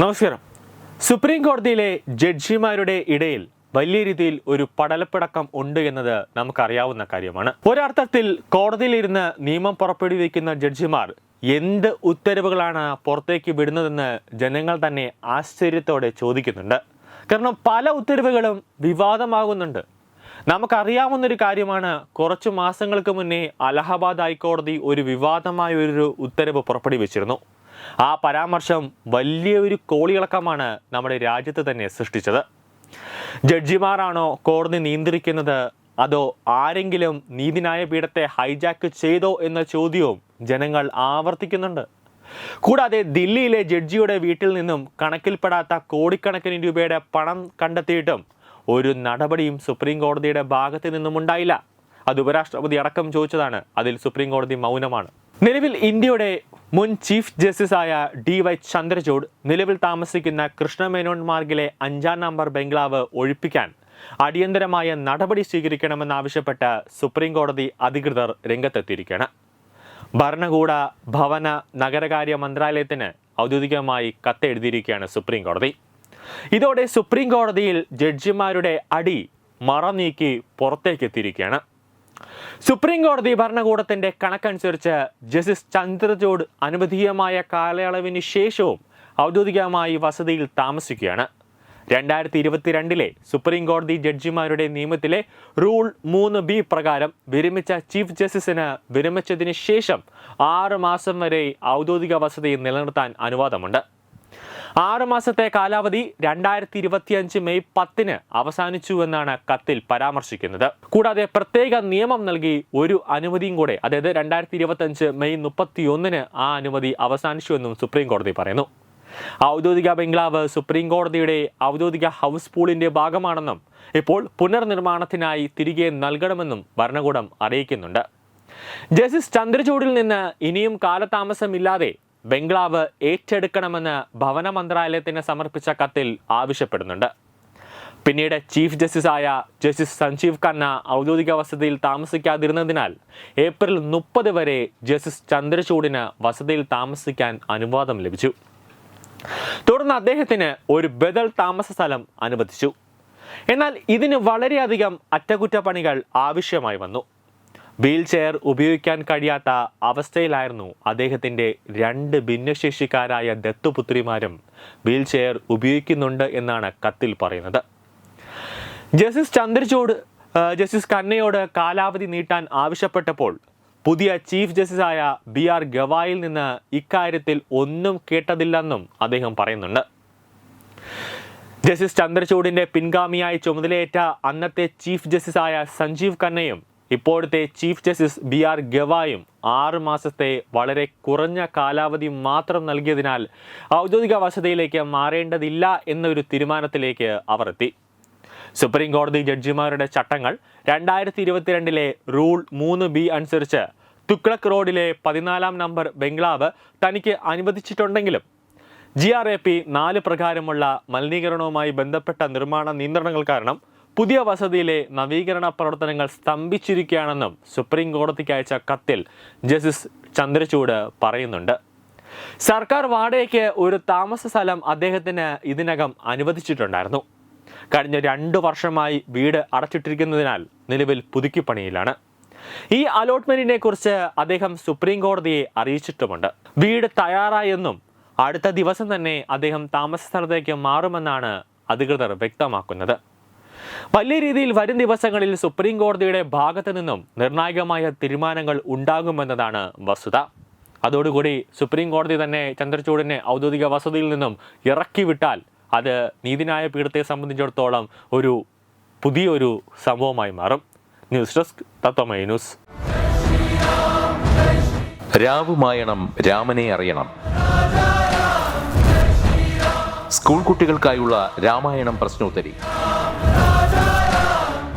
നമസ്കാരം. സുപ്രീം കോടതിയിലെ ജഡ്ജിമാരുടെ ഇടയിൽ വലിയ രീതിയിൽ ഒരു പടലപ്പിടക്കം ഉണ്ട് എന്നത് നമുക്കറിയാവുന്ന കാര്യമാണ്. ഒരർത്ഥത്തിൽ കോടതിയിലിരുന്ന് നിയമം പുറപ്പെടുവിക്കുന്ന ജഡ്ജിമാർ എന്ത് ഉത്തരവുകളാണ് പുറത്തേക്ക് വിടുന്നതെന്ന് ജനങ്ങൾ തന്നെ ആശ്ചര്യത്തോടെ ചോദിക്കുന്നുണ്ട്. കാരണം പല ഉത്തരവുകളും വിവാദമാകുന്നുണ്ട്. നമുക്കറിയാവുന്നൊരു കാര്യമാണ് കുറച്ച് മാസങ്ങൾക്ക് മുന്നേ അലഹബാദ് ഹൈക്കോടതി ഒരു വിവാദമായ ഒരു ഉത്തരവ് പുറപ്പെടുവിച്ചിരുന്നു. ആ പരാമർശം വലിയ ഒരു കോളിളക്കമാണ് നമ്മുടെ രാജ്യത്ത് തന്നെ സൃഷ്ടിച്ചത്. ജഡ്ജിമാരാണോ കോടതി നിയന്ത്രിക്കുന്നത്? അതോ ആരെങ്കിലും നീതിന്യായ പീഠത്തെ ഹൈജാക്ക് ചെയ്തോ എന്ന ചോദ്യവും ജനങ്ങൾ ആവർത്തിക്കുന്നുണ്ട്. കൂടാതെ ദില്ലിയിലെ ജഡ്ജിയുടെ വീട്ടിൽ നിന്നും കണക്കിൽപ്പെടാത്ത കോടിക്കണക്കിന് രൂപയുടെ പണം കണ്ടെത്തിയിട്ടും ഒരു നടപടിയും സുപ്രീം കോടതിയുടെ ഭാഗത്ത് നിന്നും ഉണ്ടായില്ല. അത് ഉപരാഷ്ട്രപതി അടക്കം ചോദിച്ചതാണ്. അതിൽ സുപ്രീം കോടതി മൗനമാണ്. നിലവിൽ ഇന്ത്യയുടെ മുൻ ചീഫ് ജസ്റ്റിസ് ആയ ഡി വൈ ചന്ദ്രചൂഡ് നിലവിൽ താമസിക്കുന്ന കൃഷ്ണമേനോൻ മാർഗിലെ അഞ്ചാം നമ്പർ ബംഗ്ലാവ് ഒഴിപ്പിക്കാൻ അടിയന്തരമായ നടപടി സ്വീകരിക്കണമെന്നാവശ്യപ്പെട്ട് സുപ്രീം കോടതി അധികൃതർ രംഗത്തെത്തിയിരിക്കുകയാണ്. ഭരണകൂട ഭവന നഗരകാര്യ മന്ത്രാലയത്തിന് ഔദ്യോഗികമായി കത്തെഴുതിയിരിക്കുകയാണ് സുപ്രീം കോടതി ഇതോടെ സുപ്രീം കോടതിയിൽ ജഡ്ജിമാരുടെ അടി മറ നീക്കി പുറത്തേക്ക് എത്തിയിരിക്കുകയാണ് സുപ്രീം കോടതി ഭരണകൂടത്തിന്റെ കണക്കനുസരിച്ച് ജസ്റ്റിസ് ചന്ദ്രചൂഡ് അനുവദീയമായ കാലയളവിന് ശേഷവും ഔദ്യോഗികമായി വസതിയിൽ താമസിക്കുകയാണ്. രണ്ടായിരത്തി ഇരുപത്തിരണ്ടിലെ സുപ്രീം കോടതി ജഡ്ജിമാരുടെ നിയമത്തിലെ റൂൾ മൂന്ന് ബി പ്രകാരം വിരമിച്ച ചീഫ് ജസ്റ്റിസിന് വിരമിച്ചതിന് ശേഷം ആറ് മാസം വരെ ഔദ്യോഗിക വസതി നിലനിർത്താൻ അനുവാദമുണ്ട്. ആറ് മാസത്തെ കാലാവധി രണ്ടായിരത്തി ഇരുപത്തിയഞ്ച് മെയ് പത്തിന് അവസാനിച്ചു എന്നാണ് കത്തിൽ പരാമർശിക്കുന്നത്. കൂടാതെ പ്രത്യേക നിയമം നൽകി ഒരു അനുമതിയും കൂടെ അതായത് രണ്ടായിരത്തി ഇരുപത്തിയഞ്ച് മെയ് മുപ്പത്തി ഒന്നിന് ആ അനുമതി അവസാനിച്ചു എന്നും സുപ്രീം കോടതി പറയുന്നു. ഔദ്യോഗിക ബംഗ്ലാവ് സുപ്രീം കോടതിയുടെ ഔദ്യോഗിക ഹൗസ് പൂളിന്റെ ഭാഗമാണെന്നും ഇപ്പോൾ പുനർനിർമ്മാണത്തിനായി തിരികെ നൽകണമെന്നും ഭരണകൂടം അറിയിക്കുന്നുണ്ട്. ജസ്റ്റിസ് ചന്ദ്രചൂഡിൽ നിന്ന് ഇനിയും കാലതാമസമില്ലാതെ ബംഗ്ലാവ് ഏറ്റെടുക്കണമെന്ന് ഭവന മന്ത്രാലയത്തിന് സമർപ്പിച്ച കത്തിൽ ആവശ്യപ്പെടുന്നുണ്ട്. പിന്നീട് ചീഫ് ജസ്റ്റിസായ ജസ്റ്റിസ് സഞ്ജീവ് ഖന്ന ഔദ്യോഗിക വസതിയിൽ താമസിക്കാതിരുന്നതിനാൽ ഏപ്രിൽ മുപ്പത് വരെ ജസ്റ്റിസ് ചന്ദ്രചൂഡിന് വസതിയിൽ താമസിക്കാൻ അനുവാദം ലഭിച്ചു. തുടർന്ന് അദ്ദേഹത്തിന് ഒരു ബദൽ താമസ സ്ഥലം അനുവദിച്ചു. എന്നാൽ ഇതിന് വളരെയധികം അറ്റകുറ്റപ്പണികൾ ആവശ്യമായി വന്നു. വീൽ ചെയർ ഉപയോഗിക്കാൻ കഴിയാത്ത അവസ്ഥയിലായിരുന്നു അദ്ദേഹത്തിന്റെ രണ്ട് ഭിന്നശേഷിക്കാരായ ദത്തുപുത്രിമാരും വീൽ ചെയർ ഉപയോഗിക്കുന്നുണ്ട് എന്നാണ് കത്തിൽ പറയുന്നത്. ജസ്റ്റിസ് ചന്ദ്രചൂഡ് ജസ്റ്റിസ് കന്നയോട് കാലാവധി നീട്ടാൻ ആവശ്യപ്പെട്ടപ്പോൾ പുതിയ ചീഫ് ജസ്റ്റിസായ ബി ആർ ഗവായിൽ നിന്ന് ഇക്കാര്യത്തിൽ ഒന്നും കേട്ടതില്ലെന്നും അദ്ദേഹം പറയുന്നുണ്ട്. ജസ്റ്റിസ് ചന്ദ്രചൂഡിന്റെ പിൻഗാമിയായി ചുമതലയേറ്റ അന്നത്തെ ചീഫ് ജസ്റ്റിസായ സഞ്ജീവ് ഖന്നയും ഇപ്പോഴത്തെ ചീഫ് ജസ്റ്റിസ് ബി ആർ ഗവായും ആറ് മാസത്തെ വളരെ കുറഞ്ഞ കാലാവധി മാത്രം നൽകിയതിനാൽ ഔദ്യോഗിക വസതിയിലേക്ക് മാറേണ്ടതില്ല എന്നൊരു തീരുമാനത്തിലേക്ക് അവർ എത്തി. സുപ്രീം കോടതി ജഡ്ജിമാരുടെ ചട്ടങ്ങൾ രണ്ടായിരത്തി ഇരുപത്തിരണ്ടിലെ റൂൾ മൂന്ന് ബി അനുസരിച്ച് തുക്ലക് റോഡിലെ പതിനാലാം നമ്പർ ബംഗ്ലാവ് തനിക്ക് അനുവദിച്ചിട്ടുണ്ടെങ്കിലും ജി ആർ എ പി നാല് പ്രകാരമുള്ള മലിനീകരണവുമായി ബന്ധപ്പെട്ട നിർമ്മാണ നിയന്ത്രണങ്ങൾ കാരണം പുതിയ വസതിയിലെ നവീകരണ പ്രവർത്തനങ്ങൾ സ്തംഭിച്ചിരിക്കുകയാണെന്നും സുപ്രീം കോടതിക്ക് അയച്ച കത്തിൽ ജസ്റ്റിസ് ചന്ദ്രചൂട് പറയുന്നുണ്ട്. സർക്കാർ വാടകയ്ക്ക് ഒരു താമസ സ്ഥലം അദ്ദേഹത്തിന് ഇതിനകം അനുവദിച്ചിട്ടുണ്ടായിരുന്നു. കഴിഞ്ഞ രണ്ടു വർഷമായി വീട് അടച്ചിട്ടിരിക്കുന്നതിനാൽ നിലവിൽ പുതുക്കിപ്പണിയിലാണ്. ഈ അലോട്ട്മെന്റിനെ കുറിച്ച് അദ്ദേഹം സുപ്രീം കോടതിയെ അറിയിച്ചിട്ടുമുണ്ട്. വീട് തയ്യാറായെന്നും അടുത്ത ദിവസം തന്നെ അദ്ദേഹം താമസ സ്ഥലത്തേക്ക് മാറുമെന്നാണ് അധികൃതർ വ്യക്തമാക്കുന്നത്. വലിയ രീതിയിൽ വരും ദിവസങ്ങളിൽ സുപ്രീം കോടതിയുടെ ഭാഗത്തു നിന്നും നിർണായകമായ തീരുമാനങ്ങൾ ഉണ്ടാകുമെന്നതാണ് വസ്തുത. അതോടുകൂടി സുപ്രീം കോടതി തന്നെ ചന്ദ്രചൂഡിനെ ഔദ്യോഗിക വസതിയിൽ നിന്നും ഇറക്കി വിട്ടാൽ അത് നീതിന്യായ പീഠത്തെ സംബന്ധിച്ചിടത്തോളം ഒരു പുതിയൊരു സംഭവമായി മാറും. News desk Tatwamayi news. രാവുമായണം രാമനെ അറിയണം. സ്കൂൾ കുട്ടികൾക്കായുള്ള രാമായണം പ്രശ്നോത്തരി.